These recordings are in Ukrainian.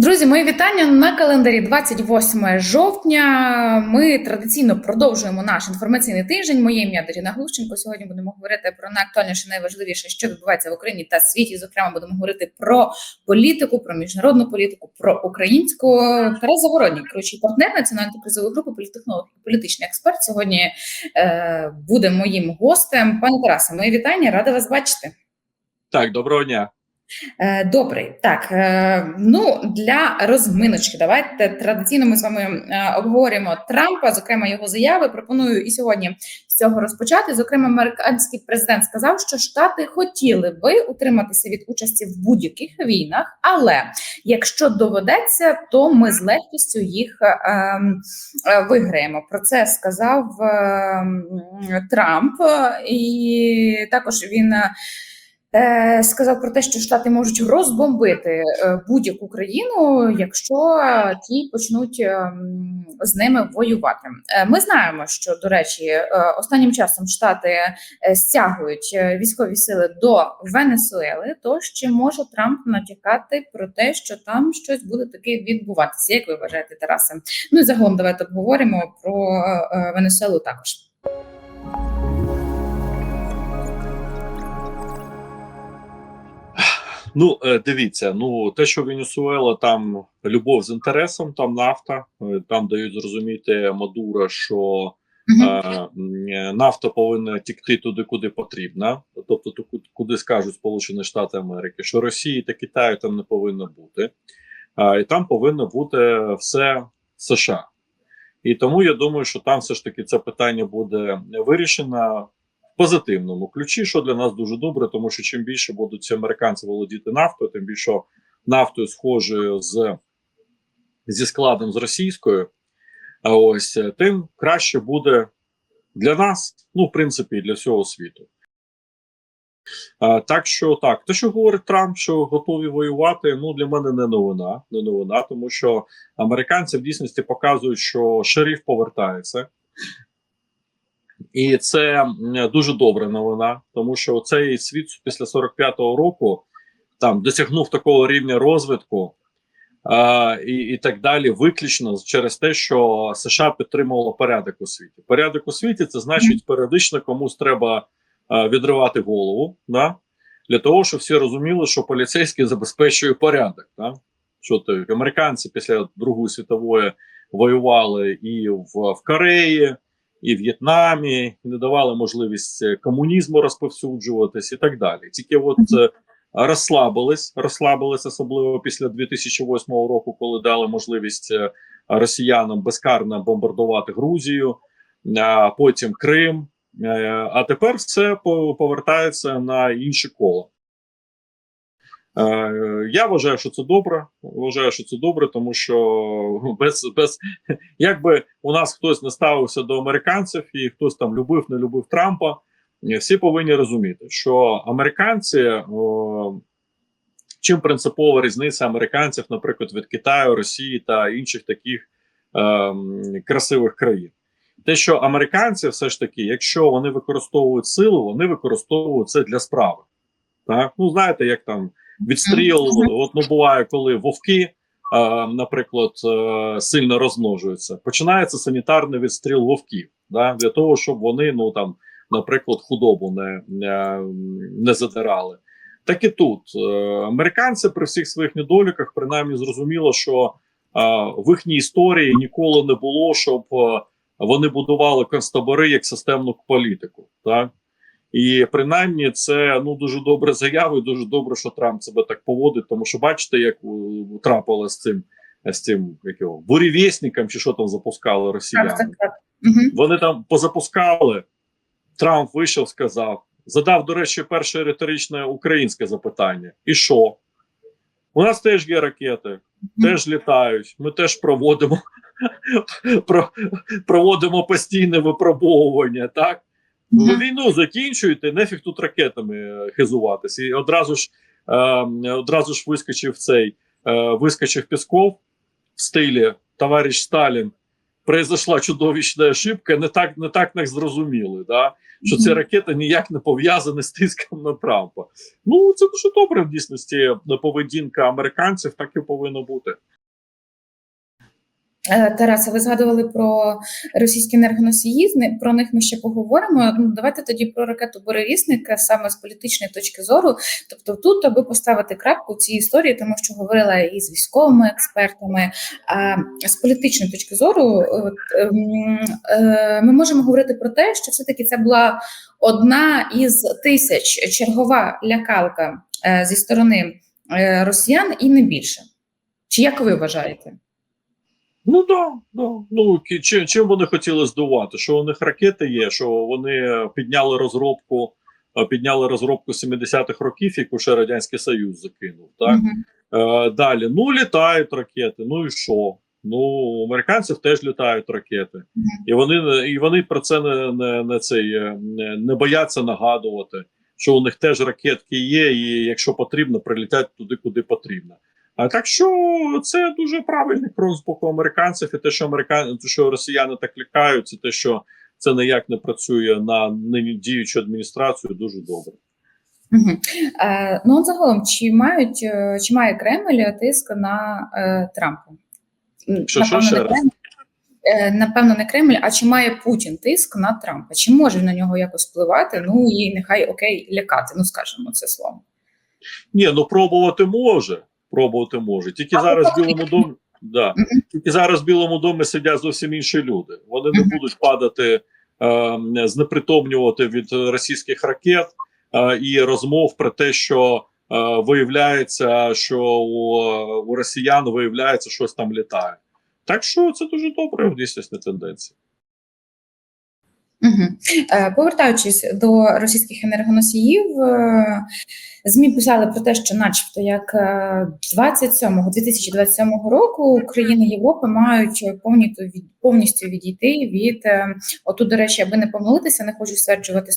Друзі, мої вітання на календарі 28 жовтня. Ми традиційно продовжуємо наш інформаційний тиждень. Моє ім'я Даріна Глущенко. Сьогодні будемо говорити про найактуальніше, найважливіше, що відбувається в Україні та світі. Зокрема, будемо говорити про політику, про міжнародну політику, про українську Тарас Загородній, керуючий партнер національної кризової групи, політтехнолог і політичний експерт. Сьогодні е, буде моїм гостем. Пане Тарасе, мої вітання, рада вас бачити. Так, доброго дня. Е, Добре, так е, ну для розминочки, давайте традиційно ми з вами е, обговорюємо Трампа, зокрема його заяви. Пропоную і сьогодні з цього розпочати. Зокрема, американський президент сказав, що штати хотіли би утриматися від участі в будь-яких війнах, але якщо доведеться, то ми з легкістю їх виграємо. Про це сказав Трамп, і також він. Е, Е, сказав про те, що Штати можуть розбомбити е, будь-яку країну, якщо ті почнуть е, з ними воювати. Е, Ми знаємо, що до речі, е, останнім часом Штати е, стягують е, військові сили до Венесуели. Тож чи може Трамп натякати про те, що там щось буде таке відбуватися? Як ви вважаєте, Тарасе? Ну і загалом давайте обговоримо про е, Венесуелу також. Ну, е, дивіться, ну те, що Венесуела там любов з інтересом, там нафта, е, там дають зрозуміти Мадуро, що Мгм. е, нафта повинна тікти туди, куди потрібна, тобто куди скажуть Сполучені Штати Америки, що Росії та Китаю там не повинно бути, і там повинно бути все США. І тому я думаю, що там все ж таки це питання буде вирішено позитивному ключі, що для нас дуже добре, тому що чим більше будуть ці американці володіти нафтою, тим більше нафтою схожою з зі складом з російською, ось е, тим краще буде для нас, ну в принципі, і для всього світу. Так що так, те, що говорить Трамп, що готові воювати, ну для мене не новина, не новина, тому що американці в дійсності показують, що шериф повертається. І це дуже добра новина, тому що цей світ після 45-го року там досягнув такого рівня розвитку а, і, і так далі, виключно через те, що США підтримувало порядок у світі. Порядок у світі це значить, періодично комусь треба а, відривати голову, да? для того, щоб всі розуміли, що поліцейський забезпечує порядок. Да? Що то американці після Другої світової воювали і в, в Кореї і в В'єтнамі, і не давали можливість е, комунізму розповсюджуватись і так далі. Тільки от е, розслабились, розслабились, особливо після 2008 року, коли дали можливість е, росіянам безкарно бомбардувати Грузію, а потім Крим. А тепер все повертається на інше коло. Е, Я вважаю, що це добре. Вважаю, що це добре, тому що ну, без, без якби у нас хтось не ставився до американців і хтось там любив, не любив Трампа, е, всі повинні розуміти, що американці о, чим принципова різниця американців, наприклад, від Китаю, Росії та інших таких красивих країн. Те, що американці, все ж таки, якщо вони використовують силу, вони використовують це для справи. Так? Ну, знаєте, як там відстріл, от ну буває, коли вовки, е, наприклад, е, сильно розмножуються. Починається санітарний відстріл вовків, да? для того, щоб вони, ну там, наприклад, худобу не, не, не задирали. Так і тут Е, американці при всіх своїх недоліках, принаймні, зрозуміло, що в їхній історії ніколи не було, щоб е, вони будували концтабори як системну політику. Так? І принаймні це ну дуже добре заяви. і Дуже добре, що Трамп себе так поводить. Тому що бачите, як трапилось з цим з цим як його чи що там запускали росіяни. так, так. Мгм. Вони там позапускали. Трамп вийшов, сказав, задав, до речі, перше риторичне українське запитання. І що? У нас теж є ракети, теж літають. Ми теж проводимо проводимо постійне випробовування. Так ви війну закінчуєте, нефіг тут ракетами е, хизуватися. І одразу ж е, одразу ж вискочив цей е, вискочив Пісков в стилі товариш Сталін произошла чудовищна ошибка, не так не так не зрозуміли, да? що ці ракети ніяк не пов'язані з тиском на Трампа. Ну це дуже добре в дійсності поведінка американців, так і повинно бути. Е, Тарасе, ви згадували про російські енергоносії. Про них ми ще поговоримо. Ну, давайте тоді про ракету Буревісник е, саме з політичної точки зору. Тобто, тут, аби поставити крапку в цій історії, тому що говорила і з військовими експертами. А з політичної точки зору, ем, е, ми можемо говорити про те, що все-таки це була одна із тисяч чергова лякалка е, зі сторони росіян, і не більше. Чи як ви вважаєте? Ну да, да. Ну ки- чи, чим вони хотіли здувати? Що у них ракети є, що вони підняли розробку, е, підняли розробку 70-х років, яку ще радянський Союз закинув. Так е, далі. Ну літають ракети. Ну і що? Ну у американців теж літають ракети, і вони і вони про це не, не, не цей е, не, не бояться нагадувати, що у них теж ракетки є, і якщо потрібно, прилітять туди, куди потрібно. А так що це дуже правильний крок з боку американців, і те, що американ... що росіяни так лякають, і те, що це ніяк не працює на нині діючу адміністрацію, дуже добре. Мгм. Е, ну, от загалом, чи мають е, чи має Кремль тиск на е, Трампа? Що, що, ще не раз? Е, напевно, не Кремль, а чи має Путін тиск на Трампа? Чи може на нього якось впливати? Ну і нехай окей, лякати, ну скажемо це слово. Ні, ну пробувати може. Пробувати може. Тільки А, зараз в Білому домі. Да. Тільки зараз в Білому домі сидять зовсім інші люди. Вони не будуть падати, е, знепритомнювати від російських ракет е, і розмов про те, що е, виявляється, що у, у росіян виявляється щось там літає. Так що це дуже добре в дійсності тенденції. Угу. Е, повертаючись до російських енергоносіїв, е, ЗМІ писали про те, що, начебто, як е, 27 2027 року країни Європи мають повністю від повністю відійти від е, отут, до речі, аби не помилитися, не хочу стверджувати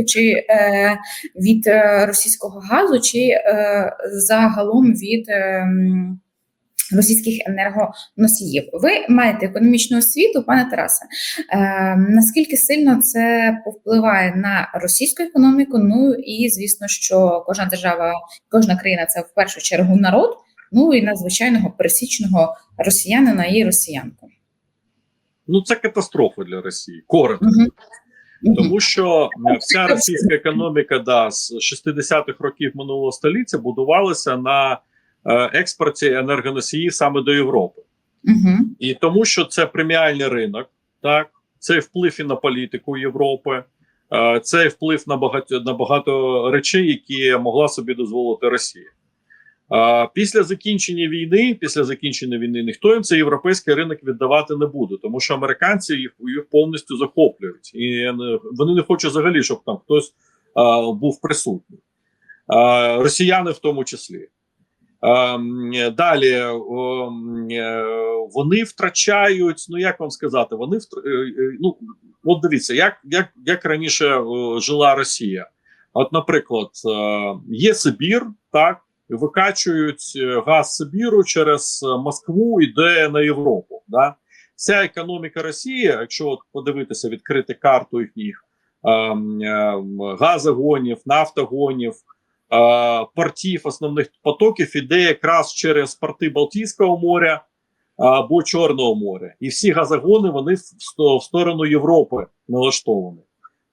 100%, чи е, від е, російського газу, чи е, загалом від. Російських енергоносіїв. Ви маєте економічну освіту, пане Тарасе. Е, наскільки сильно це повпливає на російську економіку? Ну і звісно, що кожна держава, кожна країна це в першу чергу народ. Ну і на звичайного пересічного росіянина і росіянку. Ну це катастрофа для Росії. Коротко. Мгм. Тому що е, вся російська економіка да, з 60-х років минулого століття будувалася на експорті енергоносіїв саме до Європи. Мгм. І тому, що це преміальний ринок, так це вплив і на політику Європи, е, це вплив на багато на багато речей, які могла собі дозволити Росія. Е, Після закінчення війни, після закінчення війни, ніхто їм цей європейський ринок віддавати не буде, тому що американці їх, їх повністю захоплюють, і вони не хочуть взагалі, щоб там хтось е, був присутній. Е, Росіяни в тому числі. Ем, Далі е, вони втрачають, ну як вам сказати, вони втр... е, е, ну от дивіться, як, як, як раніше жила Росія. От, наприклад, є Сибір, так, викачують газ Сибіру через Москву, йде на Європу. Да? Вся економіка Росії, якщо от подивитися, відкрити карту їхніх ем, ем, газогонів, нафтогонів. Е, портів основних потоків іде якраз через порти Балтійського моря або Чорного моря, і всі газогони вони в сторону Європи налаштовані.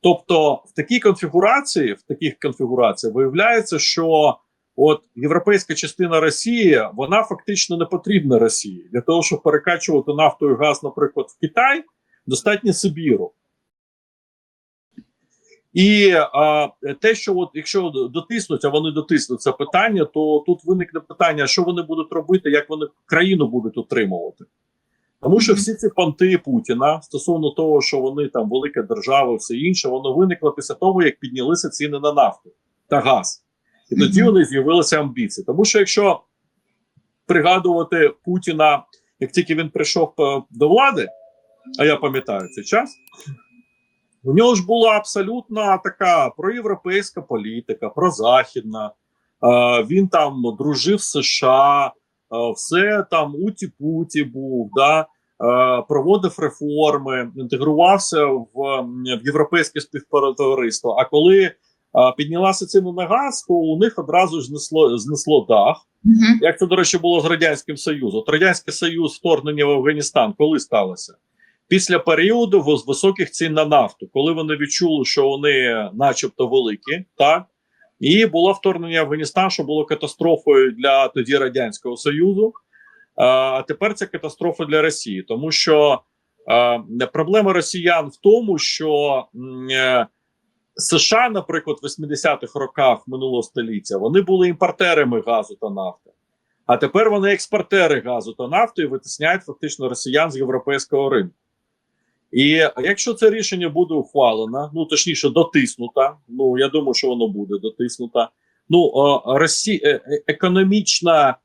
Тобто, в такій конфігурації, в таких конфігураціях виявляється, що от європейська частина Росії вона фактично не потрібна Росії для того, щоб перекачувати нафту і газ, наприклад, в Китай, достатньо Сибіру. І а, те, що от якщо дотиснуть, а вони дотиснуть це питання, то тут виникне питання, що вони будуть робити, як вони країну будуть утримувати. Тому що всі ці понти Путіна стосовно того, що вони там велика держава, все інше, воно виникло після того, як піднялися ціни на нафту та газ. І тоді вони з'явилися амбіції. Тому що якщо пригадувати Путіна, як тільки він прийшов е, до влади, а я пам'ятаю цей час, у нього ж була абсолютно така проєвропейська політика, прозахідна. Е, він там дружив з США, е, все там уті-путі був. Да? проводив реформи, інтегрувався в, в європейське співтовариство. А коли е, піднялася ціна на газ, то у них одразу ж знесло знесло дах. Як це, до речі, було з Радянським Союзом? От Радянський Союз вторгнення в Афганістан коли сталося? Після періоду вис- високих цін на нафту, коли вони відчули, що вони, начебто, великі, так і було вторгнення в Афганістан, що було катастрофою для тоді Радянського Союзу. А тепер це катастрофа для Росії, тому що е, проблема росіян в тому, що е, США, наприклад, в 80-х роках минулого століття вони були імпортерами газу та нафти. А тепер вони експортери газу та нафти і витисняють фактично росіян з європейського ринку. І якщо це рішення буде ухвалено, ну точніше, дотиснуто, ну я думаю, що воно буде дотиснуто. Ну, е, Росі... е, е, економічна,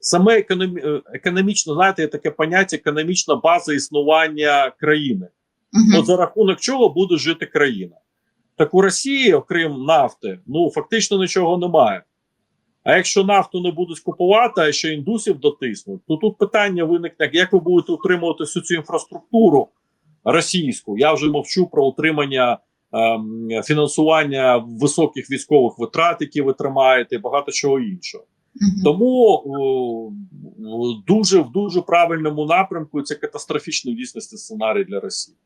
саме економі... е, економічно, знаєте, є таке поняття економічна база існування країни. Мгм. От за рахунок чого буде жити країна. Так у Росії, окрім нафти, ну фактично нічого немає. А якщо нафту не будуть купувати, а ще індусів дотиснуть, то тут питання виникне, як ви будете утримувати всю цю інфраструктуру російську. Я вже мовчу про утримання ем, фінансування високих військових витрат, які ви тримаєте, і багато чого іншого. Тому о, дуже в дуже правильному напрямку це катастрофічний дійсності сценарій для Росії.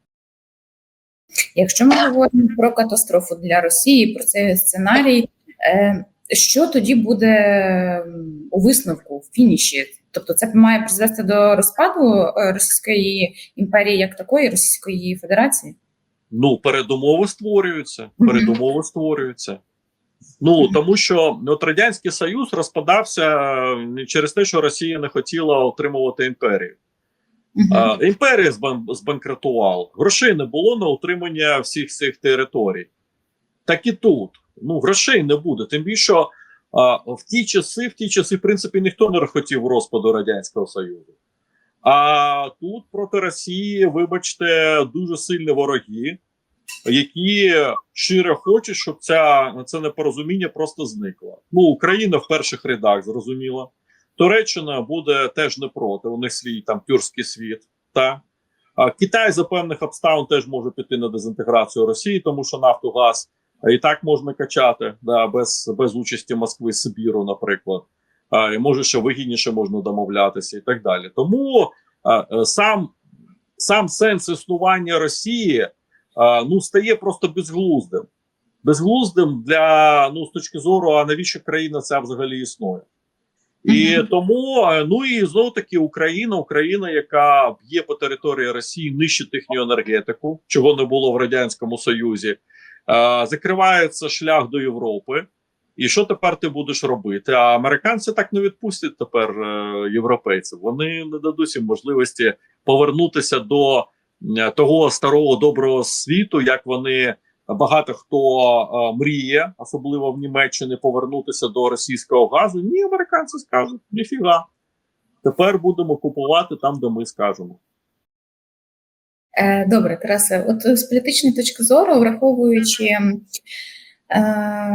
Якщо ми говоримо про катастрофу для Росії, про цей сценарій, е, що тоді буде у висновку в фініші? Тобто, це має призвести до розпаду е, Російської імперії як такої, Російської Федерації? Ну, передумови створюються. Передумови створюються. Ну тому що от радянський союз розпадався через те, що Росія не хотіла отримувати імперію. А, імперія збан- збанкрутувала. Грошей не було на утримання всіх цих територій. Так і тут. Ну, грошей не буде. Тим більше а, в ті часи, в ті часи, в принципі, ніхто не хотів розпаду Радянського Союзу. А тут проти Росії, вибачте, дуже сильні вороги, які щиро хочуть, щоб ця, це непорозуміння просто зникло. Ну, Україна в перших рядах зрозуміло. Туреччина буде теж не проти. У них свій там тюркський світ. Та а Китай за певних обставин теж може піти на дезінтеграцію Росії, тому що нафту газ і так можна качати да, без, без участі Москви Сибіру, наприклад. А, і може ще вигідніше можна домовлятися і так далі. Тому а, е, сам, сам сенс існування Росії а, ну стає просто безглуздим. Безглуздим для ну з точки зору, а навіщо країна ця взагалі існує? І тому, е, ну і знову таки Україна, Україна, яка б'є по території Росії, нищить їхню енергетику, чого не було в радянському Союзі, закривається шлях до Європи. І що тепер ти будеш робити? А американці так не відпустять тепер е, європейців. Вони не дадуть їм можливості повернутися до е, того старого доброго світу, як вони багато хто е, мріє, особливо в Німеччині, повернутися до російського газу. Ні, американці скажуть, ніфіга. Тепер будемо купувати там, де ми скажемо. Е, Добре, Тарасе, от з політичної точки зору, враховуючи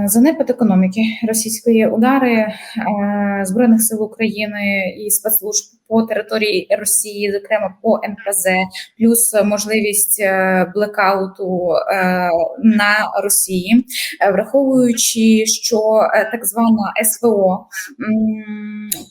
занепад економіки, російської удари е, Збройних сил України і спецслужб по території Росії, зокрема по НПЗ, плюс можливість е, блекауту е, на Росії, е, враховуючи, що е, так звана СВО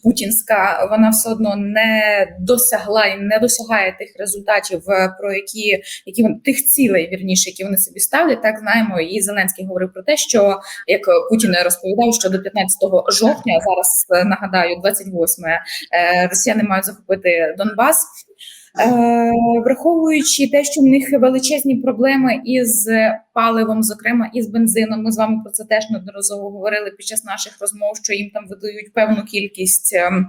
путінська, вона все одно не досягла і не досягає тих результатів, е, про які які тих цілей, вірніше, які вони собі ставлять. Так знаємо, і Зеленський говорив про те, що як Путін розповідав, що до 15 жовтня, зараз е, нагадаю, 28 е, росіяни мають захопити Донбас. Е, враховуючи те, що в них величезні проблеми із паливом, зокрема із бензином. Ми з вами про це теж неодноразово говорили під час наших розмов, що їм там видають певну кількість. ем,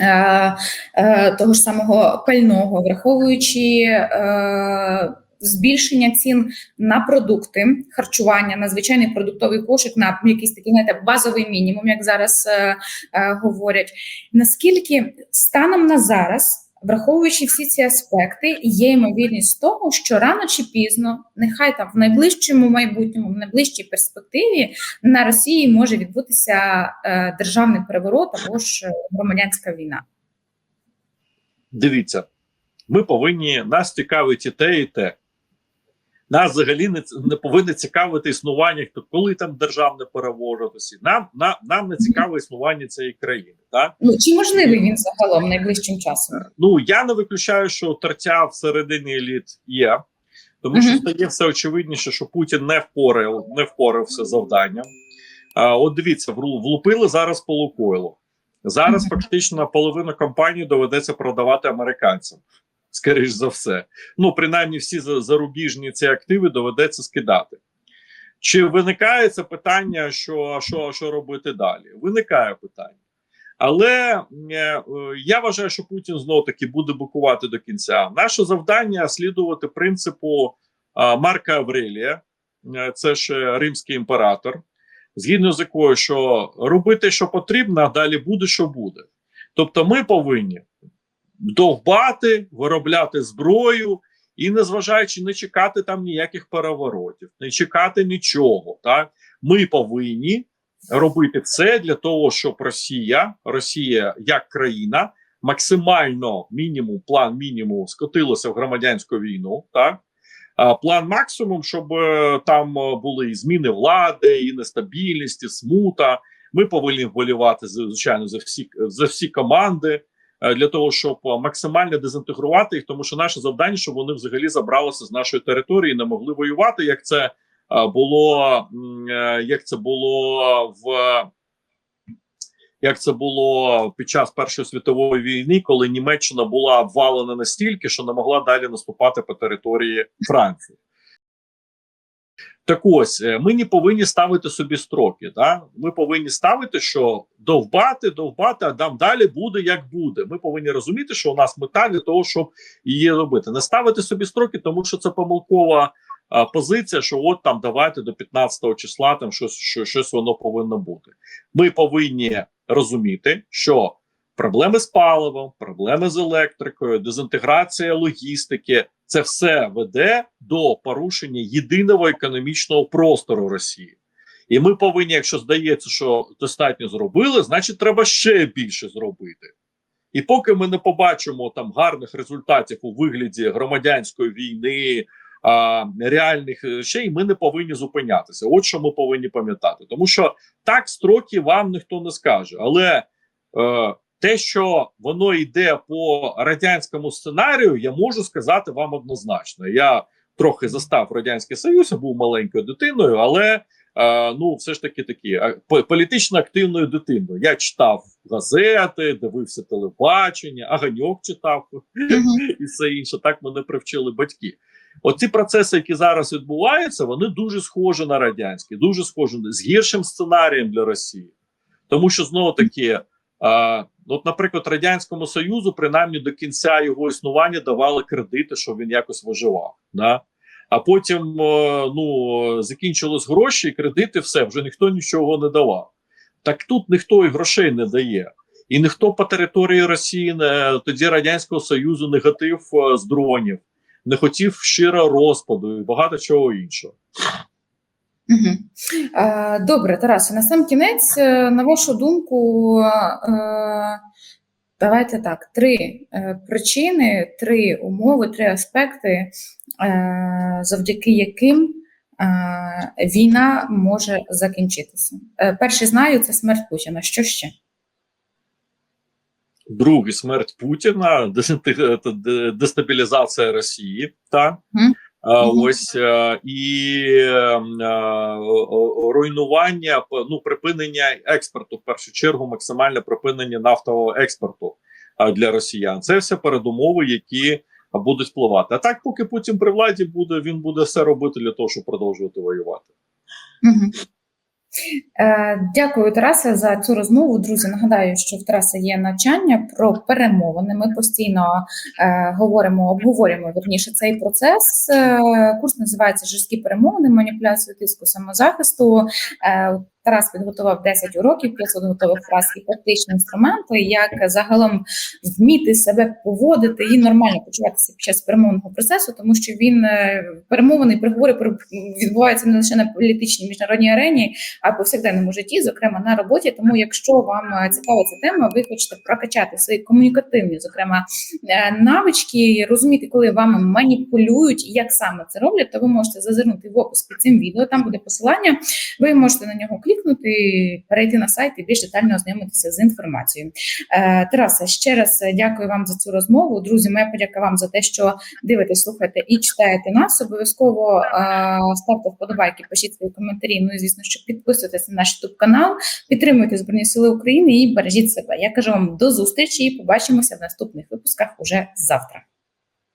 е, е, Того ж самого пального, враховуючи е, збільшення цін на продукти харчування, на звичайний продуктовий кошик, на якийсь такий знаєте, базовий мінімум, як зараз е, е, говорять. Наскільки станом на зараз, враховуючи всі ці аспекти, є ймовірність того, що рано чи пізно, нехай там в найближчому майбутньому, в найближчій перспективі на Росії може відбутися е, державний переворот або ж е, громадянська війна. Дивіться, Ми повинні нас цікавить і те, і те. Нас взагалі не, не повинно цікавити існування, хто коли там державне переворотися. Нам, на, нам не цікаве існування цієї країни. Так? Ну чи можливий він загалом найближчим часом? Ну я не виключаю, що тертя всередині еліт є, тому що Мгм. стає все очевидніше, що Путін не впорав, не впорався завданням. А, от дивіться, влупили зараз по Лукойлу. Зараз фактично половину компанії доведеться продавати американцям. Скоріш за все. Ну, принаймні, всі за- зарубіжні ці активи доведеться скидати. Чи виникає це питання, що, що, що робити далі? Виникає питання. Але е, я вважаю, що Путін знов таки буде букувати до кінця. Наше завдання слідувати принципу е, Марка Аврелія, Е, це ж е, римський імператор, згідно з якою, що робити, що потрібно, а далі буде, що буде. Тобто, ми повинні довбати, виробляти зброю і, незважаючи не чекати там ніяких переворотів, не чекати нічого. Так ми повинні робити все для того, щоб Росія, Росія як країна, максимально мінімум, план мінімум скотилася в громадянську війну. Так план максимум, щоб е, там е, були і зміни влади, і нестабільність, і смута. Ми повинні вболівати звичайно за всі за всі команди для того, щоб е, максимально дезінтегрувати їх, тому що наше завдання, щоб вони взагалі забралися з нашої території, не могли воювати, як це е, було е, як це було в. Як це було під час Першої світової війни, коли Німеччина була обвалена настільки, що не могла далі наступати по території Франції. Так ось е, ми не повинні ставити собі строки. Да? Ми повинні ставити, що довбати, довбати, а там далі буде як буде. Ми повинні розуміти, що у нас мета для того, щоб її робити. Не ставити собі строки, тому що це помилкова а, позиція, що от там давайте до 15 числа там щось, що, щось воно повинно бути. Ми повинні розуміти, що проблеми з паливом, проблеми з електрикою, дезінтеграція логістики це все веде до порушення єдиного економічного простору Росії. І ми повинні, якщо здається, що достатньо зробили, значить треба ще більше зробити. І поки ми не побачимо там гарних результатів у вигляді громадянської війни, а, реальних речей, ми не повинні зупинятися. От що ми повинні пам'ятати. Тому що так строки вам ніхто не скаже. Але е, те, що воно йде по радянському сценарію, я можу сказати вам однозначно. Я трохи застав радянський союз, я був маленькою дитиною, але е, ну все ж таки такі політично активною дитиною. Я читав газети, дивився телебачення, аганьок читав і все інше. Так мене привчили батьки. Оці процеси, які зараз відбуваються, вони дуже схожі на радянські, дуже схожі з гіршим сценарієм для Росії. Тому що знову таки, а, от, наприклад, радянському союзу, принаймні до кінця його існування давали кредити, щоб він якось виживав. Да? А потім е, ну, закінчились гроші, і кредити, все вже ніхто нічого не давав. Так тут ніхто і грошей не дає. І ніхто по території Росії не тоді радянського союзу не гатив е, з дронів, не хотів щиро розпаду і багато чого іншого. Добре, Тарасе, на сам кінець, е, на вашу думку, е, давайте так: три е, причини, три умови, три аспекти, завдяки яким війна може закінчитися. Перший знаю це смерть Путіна. Що ще? Другий смерть Путіна, дестабілізація Росії. Та Мгм. Ось е, і е, е, руйнування, ну припинення експорту, в першу чергу, максимальне припинення нафтового експорту для росіян. Це все передумови, які будуть впливати. А так, поки Путін при владі буде, він буде все робити для того, щоб продовжувати воювати. Е, Дякую, Тарасе, за цю розмову. Друзі, нагадаю, що в Тараса є навчання про перемовини. Ми постійно е, говоримо, обговорюємо верніше цей процес. Е, курс називається Жорсткі перемовини, маніпуляцію тиску самозахисту. Тарас підготував 10 уроків, 500 готових фраз і практичні інструменти, як загалом вміти себе поводити і нормально почуватися під час перемовного процесу, тому що він е, перемовини, переговори відбуваються не лише на політичній міжнародній арені, а й повсякденному житті, зокрема на роботі. Тому, якщо вам е, цікава ця тема, ви хочете прокачати свої комунікативні, зокрема е, навички, розуміти, коли вами маніпулюють і як саме це роблять, то ви можете зазирнути в опис під цим відео. Там буде посилання. Ви можете на нього клікнути, перейти на сайт і більш детально ознайомитися з інформацією. Е, Тарасе, ще раз дякую вам за цю розмову. Друзі, моя подяка вам за те, що дивитесь, слухаєте і читаєте нас. Обов'язково е, ставте вподобайки, пишіть свої коментарі. Ну і звісно, що підписуйтесь на наш youtube канал, підтримуйте Збройні Сили України і бережіть себе. Я кажу вам до зустрічі і побачимося в наступних випусках уже завтра.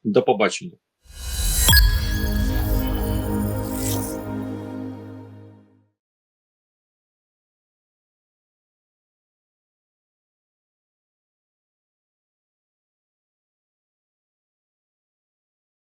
До побачення.